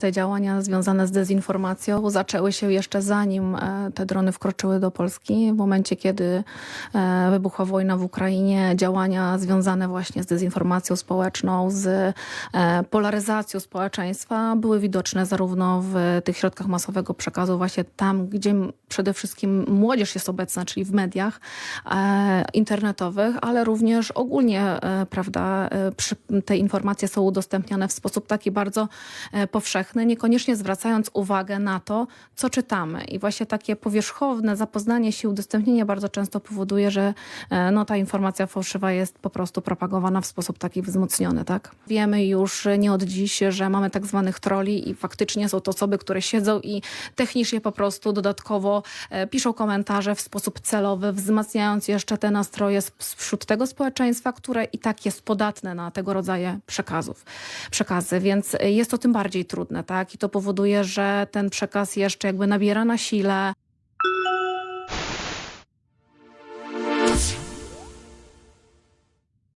Te działania związane z dezinformacją zaczęły się jeszcze zanim e, te drony wkroczyły do Polski. W momencie, kiedy e, wybuchła wojna w Ukrainie, działania związane właśnie z dezinformacją społeczną, z e, polaryzacją społeczeństwa były widoczne zarówno w tych środkach masowego przekazu, właśnie tam, gdzie przede wszystkim młodzież jest obecna, czyli w mediach internetowych, ale również ogólnie, prawda, te informacje są udostępniane w sposób taki bardzo e, powszechny, niekoniecznie zwracając uwagę na to, co czytamy. I właśnie takie powierzchowne zapoznanie się, udostępnienie bardzo często powoduje, że e, no, ta informacja fałszywa jest po prostu propagowana w sposób taki wzmocniony. Tak? Wiemy już nie od dziś, że mamy tak zwanych troli i faktycznie są to osoby, które siedzą i technicznie po prostu dodatkowo e, piszą komentarze w sposób celowy, wzmacniając jeszcze te nastroje wśród tego społeczeństwa, które i tak jest podatne na tego rodzaju przekazów, przekazy, więc jest to tym bardziej trudne, tak? I to powoduje, że ten przekaz jeszcze jakby nabiera na sile.